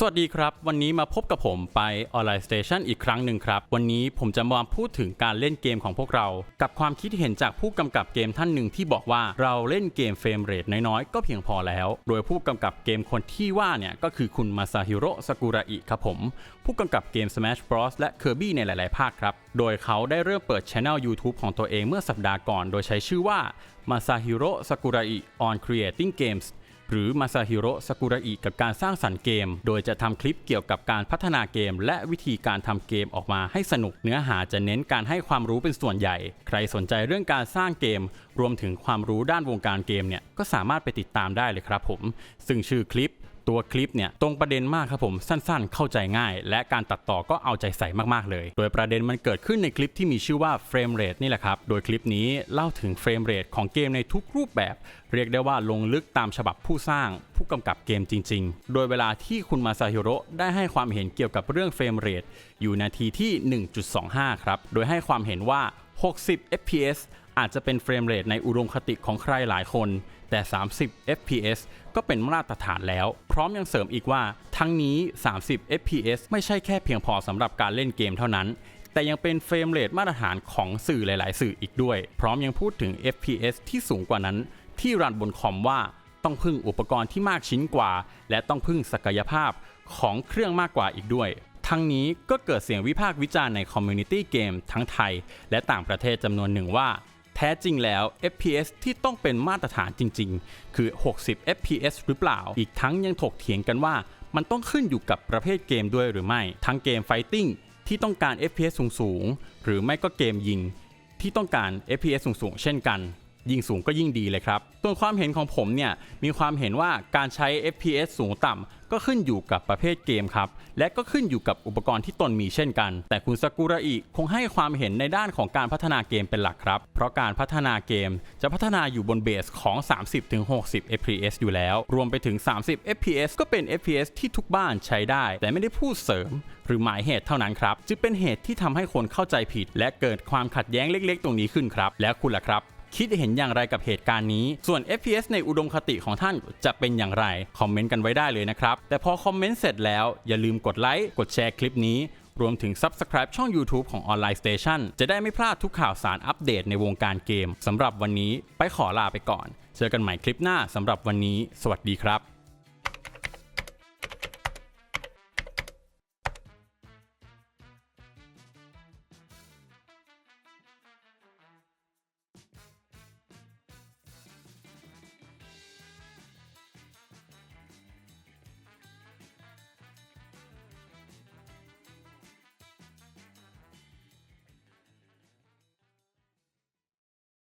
สวัสดีครับ วันนี้มาพบกับผมไป Online Station อีกครั้งหนึ่งครับ วันนี้ผมจะมาพูดถึงการเล่นเกมของพวกเรา กับความคิดเห็นจากผู้กำกับเกมท่านหนึ่งที่บอกว่าเราเล่นเกมเฟรมเรทน้อยๆ ก็เพียงพอแล้ว โดยผู้กำกับเกมคนที่ว่าเนี่ย ก็คือคุณมาซาฮิโร่สกุระอิครับผม ผู้กำกับเกม Smash Bros และ Kirby ในหลายๆ ภาคครับ โดยเขาได้เริ่มเปิดช anel YouTube ของตัวเองเมื่อสัปดาห์ก่อน โดยใช้ชื่อว่า Masahiro Sakurai on Creating Games หรือมาซาฮิโร่สกุระอิกับการสร้างสรรค์เกม โดยจะทำคลิปเกี่ยวกับการพัฒนาเกม และวิธีการทำเกมออกมาให้สนุกเนื้อหาจะเน้นการให้ความรู้เป็นส่วนใหญ่ ใครสนใจเรื่องการสร้างเกม รวมถึงความรู้ด้านวงการเกมเนี่ยก็สามารถไปติดตามได้เลยครับผม ซึ่งชื่อคลิป ตัวคลิปเนี่ยตรงประเด็นมากครับผมสั้นๆ เข้าใจง่าย และการตัดต่อก็เอาใจใส่มากๆเลย โดยประเด็นมันเกิดขึ้นในคลิปที่มีชื่อว่าเฟรมเรทนี่แหละครับโดยคลิปนี้เล่าถึงเฟรมเรทของเกมในทุกรูปแบบ เรียกได้ว่าลงลึกตามฉบับผู้สร้าง ผู้กำกับเกมจริง ๆ โดยเวลาที่คุณมาซาฮิโร่ได้ให้ความเห็นเกี่ยวกับเรื่องเฟรมเรทอยู่นาทีที่ 1.25 ครับโดยให้ความเห็นว่า 60 fps อาจจะเป็นเฟรมเรทในอุดมคติของใครหลายคน แต่ 30 fps ก็เป็นมาตรฐานแล้ว พร้อมยังเสริมอีกว่า ทั้งนี้ 30 fps ไม่ใช่แค่เพียงพอสำหรับการเล่นเกมเท่านั้น แต่ยังเป็นเฟรมเรทมาตรฐานของสื่อหลาย ๆ สื่ออีกด้วย พร้อมยังพูดถึง fps ที่สูงกว่านั้น ที่รันบนคอมว่าต้องพึ่งอุปกรณ์ที่มากชิ้นกว่า และต้องพึ่งศักยภาพของเครื่องมากกว่าอีกด้วย ทั้งนี้ก็เกิดเสียงวิพากษ์วิจารณ์ในคอมมูนิตี้เกมทั้งไทย และต่างประเทศจำนวนหนึ่งว่า แท้จริงแล้ว FPS ที่ต้องเป็นมาตรฐานจริง ๆ คือ 60 FPS หรือเปล่า อีกทั้งยังถกเถียงกันว่า มันต้องขึ้นอยู่กับประเภทเกมด้วยหรือไม่ ทั้งเกมไฟติ้งที่ต้องการ FPS สูงๆ หรือไม่ก็เกมยิง ที่ต้องการ FPS สูงๆ เช่นกัน ยิ่งสูงก็ยิ่งดีเลยครับส่วนความเห็นของผมเนี่ยมีความเห็นว่าการใช้ FPS สูงต่ำก็ขึ้นอยู่กับประเภทเกมครับและก็ขึ้นอยู่กับอุปกรณ์ที่ตนมีเช่นกัน แต่คุณซากุระอิคงให้ความเห็นในด้านของการพัฒนาเกมเป็นหลักครับ เพราะการพัฒนาเกมจะพัฒนาอยู่บนเบสของ 30-60 FPS อยู่แล้ว รวมไปถึง 30 FPS ก็เป็น FPS ที่ทุกบ้านใช้ได้ แต่ไม่ได้พูดเสริม หรือหมายเหตุเท่านั้นครับจึงเป็นเหตุที่ทำให้คนเข้าใจผิด และเกิดความขัดแย้งเล็กๆ ตรงนี้ขึ้นครับ แล้วคุณล่ะครับ คิดเห็นอย่างไรกับเหตุการณ์นี้ ส่วน FPS ในอุดมคติของท่านจะเป็นอย่างไร คอมเมนต์กันไว้ได้เลยนะครับ แต่พอคอมเมนต์เสร็จแล้วอย่าลืมกดไลค์ กดแชร์คลิปนี้ รวมถึง Subscribe ช่อง YouTube ของ Online Station จะได้ไม่พลาดทุกข่าวสารอัปเดตในวงการเกมสำหรับวันนี้ไปขอลาไปก่อน เจอกันใหม่คลิปหน้าสำหรับวันนี้ สวัสดีครับ